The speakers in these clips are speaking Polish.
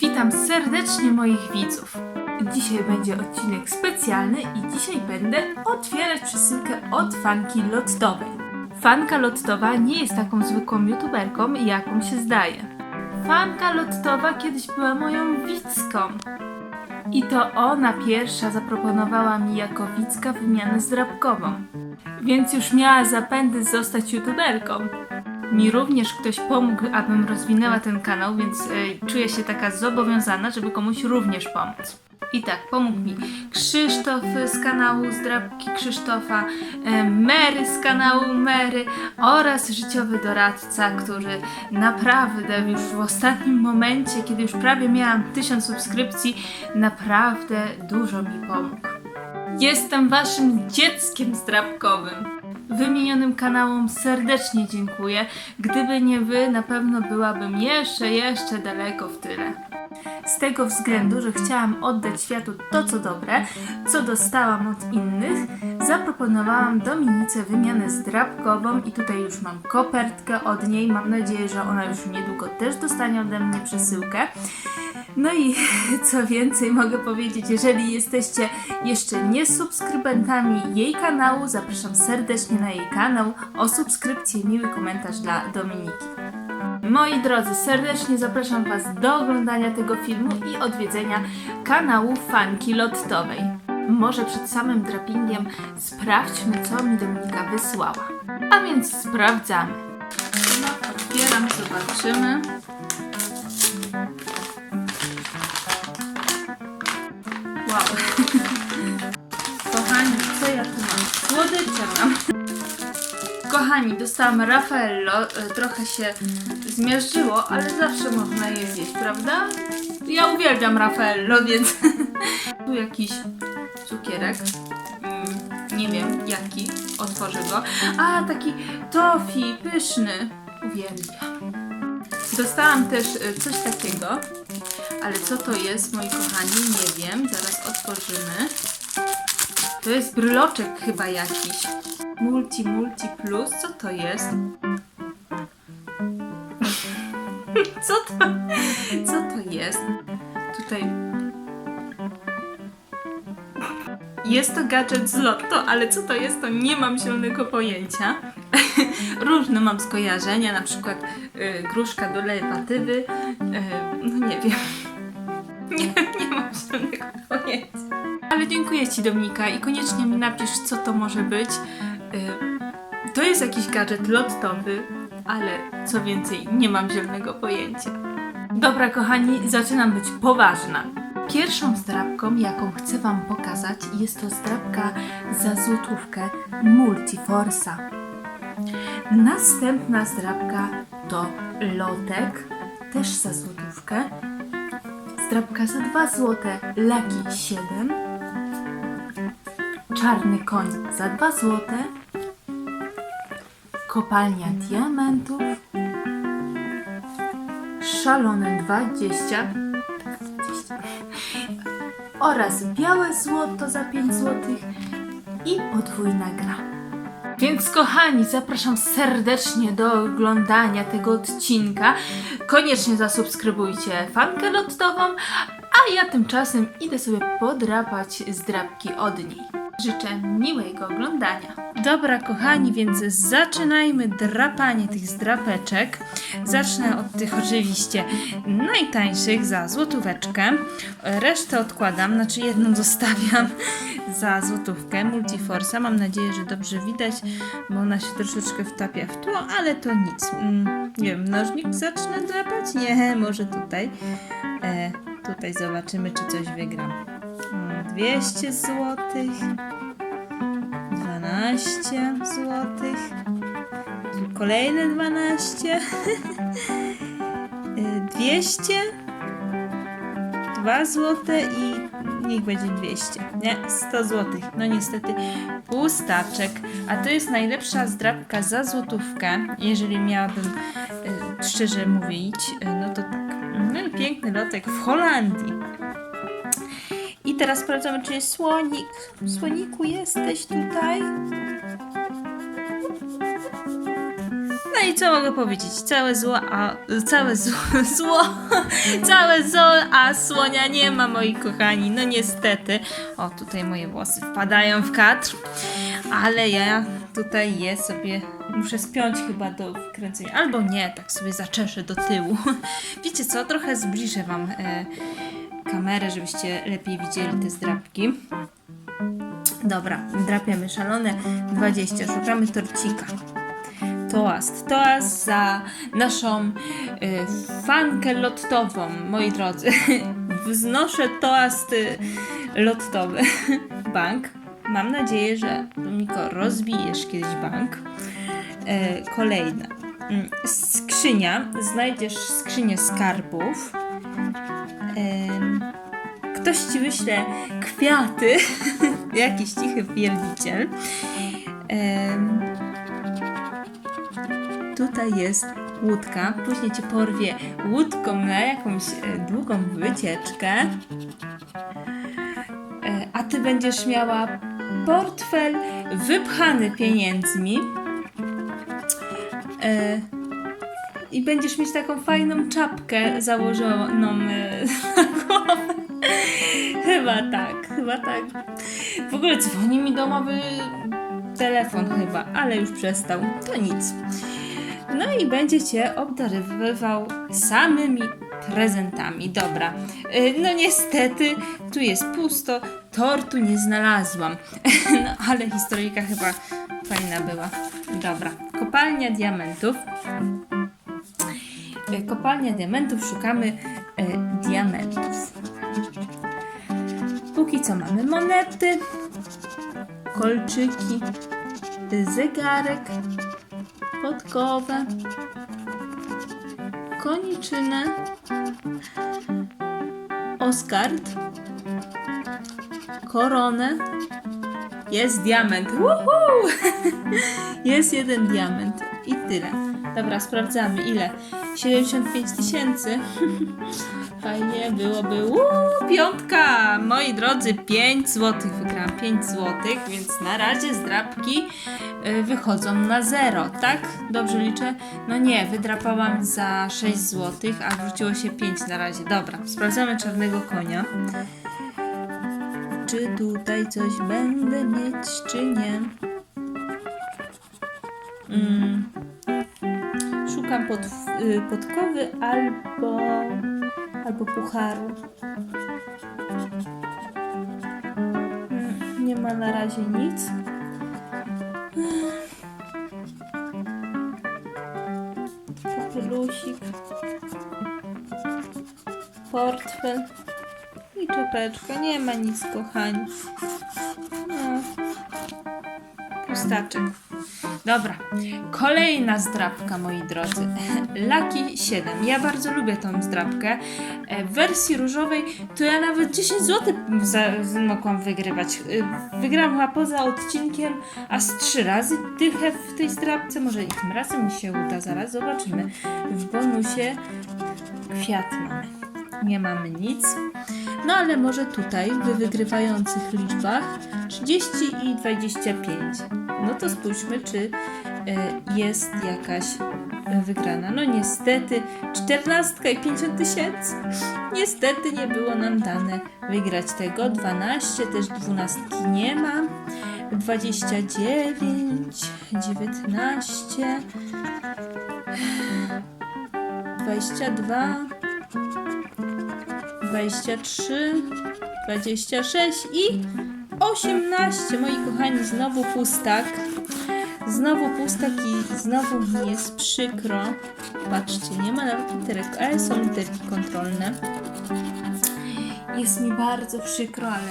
Witam serdecznie moich widzów. Dzisiaj będzie odcinek specjalny i dzisiaj będę otwierać przesyłkę od fanki lottowej. Fanka lottowa nie jest taką zwykłą youtuberką, jaką się zdaje. Fanka lottowa kiedyś była moją widzką. I to ona pierwsza zaproponowała mi jako widzka wymianę zdrabkową. Więc już miała zapędy zostać youtuberką. Mi również ktoś pomógł, abym rozwinęła ten kanał, więc e, czuję się taka zobowiązana, żeby komuś również pomóc. I tak, pomógł mi Krzysztof z kanału Zdrabki Krzysztofa, e, Mary z kanału Mary oraz życiowy doradca, który naprawdę już w ostatnim momencie, kiedy już prawie miałam 1000 subskrypcji, naprawdę dużo mi pomógł. Jestem waszym dzieckiem zdrabkowym. Wymienionym kanałom serdecznie dziękuję. Gdyby nie wy, na pewno byłabym jeszcze, jeszcze daleko w tyle. Z tego względu, że chciałam oddać światu to, co dobre, co dostałam od innych, zaproponowałam Dominice wymianę zdrabkową i tutaj już mam kopertkę od niej. Mam nadzieję, że ona już niedługo też dostanie ode mnie przesyłkę. No i co więcej mogę powiedzieć, jeżeli jesteście jeszcze nie subskrybentami jej kanału, zapraszam serdecznie na jej kanał o subskrypcję miły komentarz dla Dominiki. Moi drodzy, serdecznie zapraszam Was do oglądania tego filmu i odwiedzenia kanału Fanki Lottowej. Może przed samym drapingiem sprawdźmy, co mi Dominika wysłała. A więc sprawdzamy. No, otwieram, zobaczymy. Wow. Kochani, co ja tu mam? Słodycze mam. Kochani, dostałam Raffaello. e, Trochę się zmiażdżyło, ale zawsze można je zjeść, prawda? Ja uwielbiam Raffaello, więc... tu jakiś cukierek. Mm, nie wiem jaki. Otworzę go. A, taki tofi, pyszny. Uwielbiam. Dostałam też e, coś takiego. Ale co to jest, moi kochani? Nie wiem. Zaraz otworzymy. To jest bryloczek chyba jakiś. Multi, multi plus. Co to jest? Co to? Co to jest? Tutaj. Jest to gadżet z Lotto, ale co to jest, to nie mam zielonego pojęcia. Różne mam skojarzenia, na przykład y, gruszka do lewatywy. Y, no nie wiem. Nie, nie mam zielonego pojęcia. Ale dziękuję Ci Dominika i koniecznie mi napisz, co to może być. Y, To jest jakiś gadżet lottowy, ale co więcej, nie mam zielonego pojęcia. Dobra, kochani, zaczynam być poważna. Pierwszą zdrabką, jaką chcę Wam pokazać, jest to zdrabka za złotówkę Multiforsa. Następna zdrabka to lotek, też za złotówkę. Zdrabka za 2 złote Lucky 7. Czarny koń za 2 złote. Kopalnia diamentów. Szalone 20. 20. Oraz białe złoto za 5 złotych i podwójna gra. Więc kochani, zapraszam serdecznie do oglądania tego odcinka. Koniecznie zasubskrybujcie fankę lottową, a ja tymczasem idę sobie podrapać zdrabki od niej. Życzę miłego oglądania. Dobra, kochani, więc zaczynajmy drapanie tych zdrapeczek. Zacznę od tych oczywiście najtańszych za złotóweczkę. Resztę odkładam, znaczy jedną zostawiam za złotówkę Multiforsa. Mam nadzieję, że dobrze widać, bo ona się troszeczkę wtapia w tło, ale to nic. Mm, nie wiem, nożnik zacznę drapać? Nie, może tutaj. E, tutaj zobaczymy, czy coś wygram. Mm, 200 złotych. 12 złotych. Kolejne 12. Y, 200. 2 złote i niech będzie 200. Nie, 100 złotych. No niestety pustaczek. A to jest najlepsza zdrabka za złotówkę, jeżeli miałabym y, szczerze mówić, y, no to tak. No piękny lotek w Holandii. Teraz sprawdzamy, czy jest słonik. Słoniku, jesteś tutaj? No i co mogę powiedzieć? Całe zło, a całe zło, zło, całe zło, a słonia nie ma, moi kochani. No niestety. O, tutaj moje włosy wpadają w kadr, ale ja tutaj je sobie muszę spiąć chyba do wkręcenia. Albo nie, tak sobie zaczeszę do tyłu. Wiecie co? Trochę zbliżę wam e, kamerę, żebyście lepiej widzieli te zdrabki. Dobra, drapiemy szalone 20, szukamy torcika. Toast, toast za naszą y, fankę lottową, moi drodzy. Wznoszę toast y, lottowy. Bank. Mam nadzieję, że Domiko rozbijesz kiedyś bank. E, kolejna. Mm, Skrzynia. Znajdziesz skrzynię skarbów. Em, Ktoś ci wyśle kwiaty. Jakiś cichy wielbiciel. Tutaj jest łódka. Później cię porwie łódką na jakąś e, długą wycieczkę. E, a ty będziesz miała portfel wypchany pieniędzmi. E, I będziesz mieć taką fajną czapkę założoną na głowę. Chyba tak, chyba tak. W ogóle dzwoni mi domowy telefon chyba, ale już przestał. To nic. No i będzie cię obdarowywał samymi prezentami. Dobra. Y, No niestety, tu jest pusto, tortu nie znalazłam. No ale historyjka chyba fajna była. Dobra. Kopalnia diamentów. Y, Kopalnia diamentów, szukamy y, diamentów. Póki co mamy monety, kolczyki, zegarek, podkowę, koniczynę, oskard, koronę. Jest diament. Woohoo! Jest jeden diament i tyle. Dobra, sprawdzamy ile. 75 tysięcy. Fajnie byłoby. Uuu, piątka! Moi drodzy, 5 zł wygrałam. 5 zł, więc na razie zdrabki y, wychodzą na zero, tak? Dobrze liczę? No nie, wydrapałam za 6 zł, a wrzuciło się 5 na razie. Dobra, sprawdzamy czarnego konia. Czy tutaj coś będę mieć, czy nie? Mm. Pod, y, podkowy albo, albo pucharu. Mm, Nie ma na razie nic. Kapelusik. Portfel. I czapeczka. Nie ma nic, kochani. No. Pustaczek. Dobra, kolejna zdrabka, moi drodzy. Lucky 7. Ja bardzo lubię tą zdrabkę. E, W wersji różowej to ja nawet 10 zł mogłam wygrywać. E, Wygrałam chyba poza odcinkiem, a z trzy razy dychę w tej zdrabce. Może i tym razem mi się uda, zaraz zobaczymy. W bonusie kwiat mamy. Nie mamy nic. No ale może tutaj w wygrywających liczbach 30 i 25. No to spójrzmy, czy e, jest jakaś e, wygrana. No niestety 14 i 50 tysięcy. Niestety nie było nam dane wygrać tego. 12 też 12 nie ma. 29, 19, 22, 23, 26 i 18. Moi kochani, znowu pustak. Znowu pustak i znowu mi jest przykro. Patrzcie, nie ma nawet literek, ale są literki kontrolne. Jest mi bardzo przykro, ale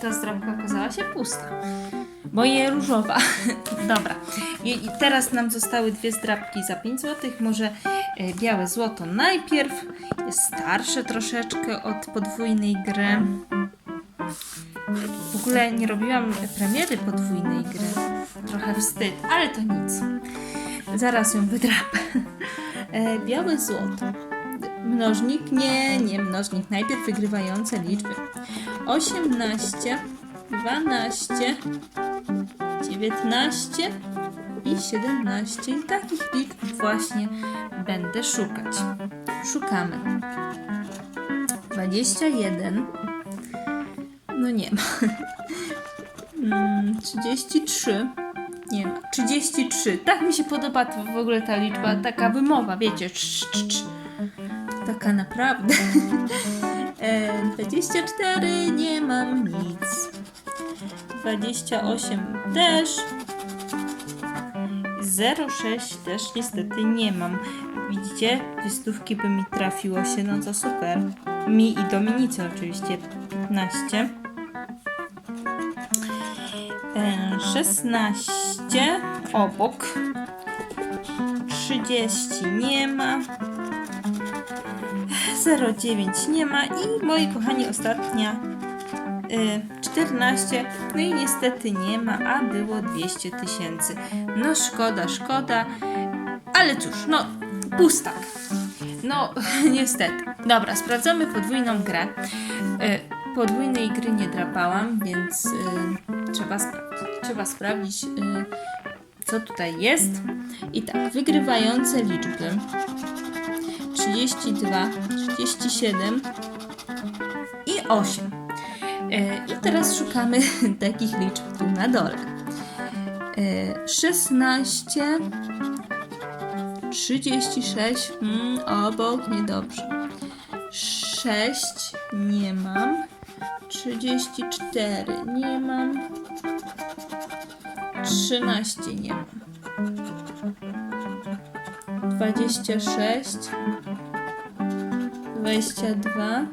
ta zdrabka okazała się pusta. Moje różowa. Dobra. I teraz nam zostały dwie zdrabki za 5 zł. Może e, białe złoto najpierw. Jest starsze troszeczkę od podwójnej gry. W ogóle nie robiłam premiery podwójnej gry. Trochę wstyd, ale to nic. Zaraz ją wydrapę. E, białe złoto. Mnożnik? Nie, nie mnożnik. Najpierw wygrywające liczby. 18, 12, 19, i 17. I takich liczb właśnie będę szukać. Szukamy. 21. No nie ma. Mm, 33. Nie ma. 33. Tak mi się podoba w ogóle ta liczba, taka wymowa, wiecie. Taka naprawdę. E, 24 nie mam nic. 28 też. 06 też niestety nie mam. Widzicie? Dwie stówki by mi trafiło się, no to super. Mi i Dominice oczywiście 15. 16 obok. 30 nie ma. 09 nie ma. I moi kochani ostatnia y, 14 no i niestety nie ma, a było 200 tysięcy. No szkoda, szkoda. Ale cóż, no pustak no niestety. Dobra, sprawdzamy podwójną grę. Y, podwójnej gry nie drapałam, więc y, trzeba sprawdzić trzeba sprawdzić y, co tutaj jest i tak, wygrywające liczby 32, 37 i 8. E, I teraz szukamy takich liczb tu na dole. E, 16, 36, mm, obok, niedobrze. 6, nie mam. 34, nie mam. 13, nie mam. 26 22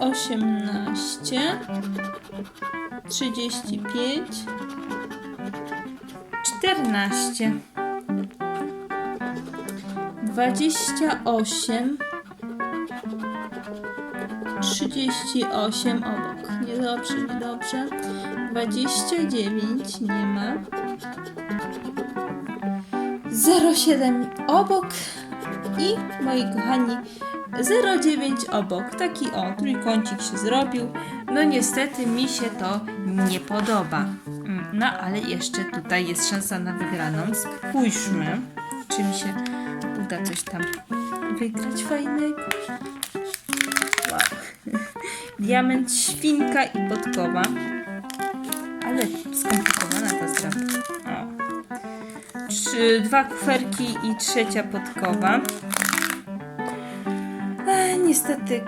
18 35 14 28 38 obok. Niedobrze, niedobrze. 29 nie ma. 07 obok i moi kochani 09 obok. Taki o, trójkącik się zrobił. No niestety mi się to nie podoba. Mm, No ale jeszcze tutaj jest szansa na wygraną. Spójrzmy, czy mi się uda coś tam wygrać fajnego. Wow. Diament, świnka i podkowa. Ale skomplikowana ta. O. Trzy, dwa kuferki i trzecia podkowa. E, niestety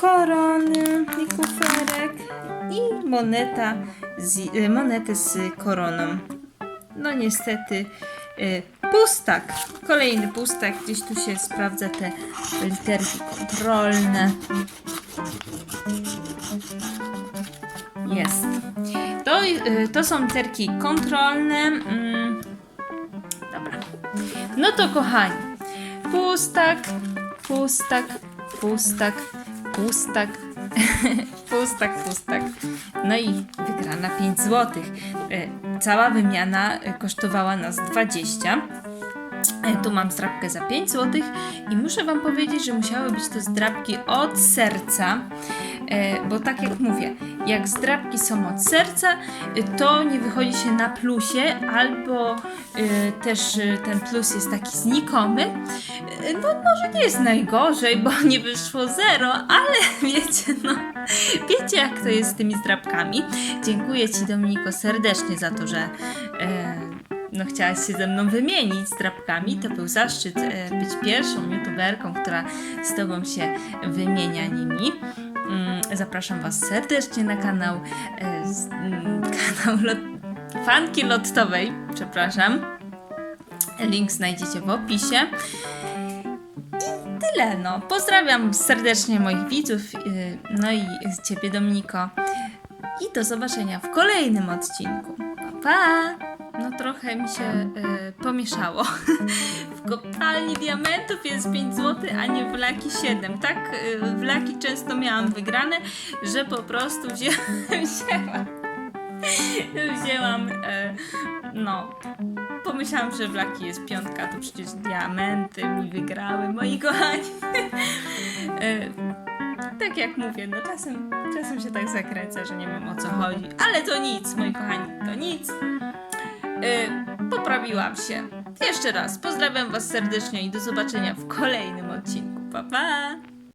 korony i kuferek i moneta z, e, monety z koroną. No niestety e, pustak. Kolejny pustak. Gdzieś tu się sprawdza te literki kontrolne. Jest. To, y, to są literki kontrolne. Mm, dobra. No to kochani, pustak, pustak, pustak, pustak, pustak, pustak. No i wygrana 5 zł. Cała wymiana y, kosztowała nas 20. E, Tu mam zdrabkę za 5 zł i muszę Wam powiedzieć, że musiały być to zdrabki od serca, e, bo tak jak mówię, jak zdrabki są od serca, e, to nie wychodzi się na plusie, albo też ten plus jest taki znikomy. No może nie jest najgorzej, bo nie wyszło zero, ale wiecie, no wiecie jak to jest z tymi zdrabkami. Dziękuję Ci Dominiko serdecznie za to, że no, chciałaś się ze mną wymienić z drapkami, to był zaszczyt e, być pierwszą youtuberką, która z Tobą się wymienia nimi. Mm, Zapraszam Was serdecznie na kanał, e, mm, kanał lot, fanki lottowej, przepraszam. Link znajdziecie w opisie. I tyle, no. Pozdrawiam serdecznie moich widzów, e, no i Ciebie Dominiko. I do zobaczenia w kolejnym odcinku. Pa! pa! No trochę mi się e, pomieszało. w kopalni diamentów jest 5 zł, a nie w Laki 7. Tak e, w Laki często miałam wygrane, że po prostu wzię wzięłam. wzięłam. E, no. Pomyślałam, że w Laki jest piątka, to przecież diamenty mi wygrały, moi kochani. e, tak jak mówię, no czasem, czasem się tak zakręca, że nie wiem o co chodzi. Ale to nic, moi kochani, to nic. Yy, poprawiłam się. Jeszcze raz pozdrawiam Was serdecznie i do zobaczenia w kolejnym odcinku. Pa pa!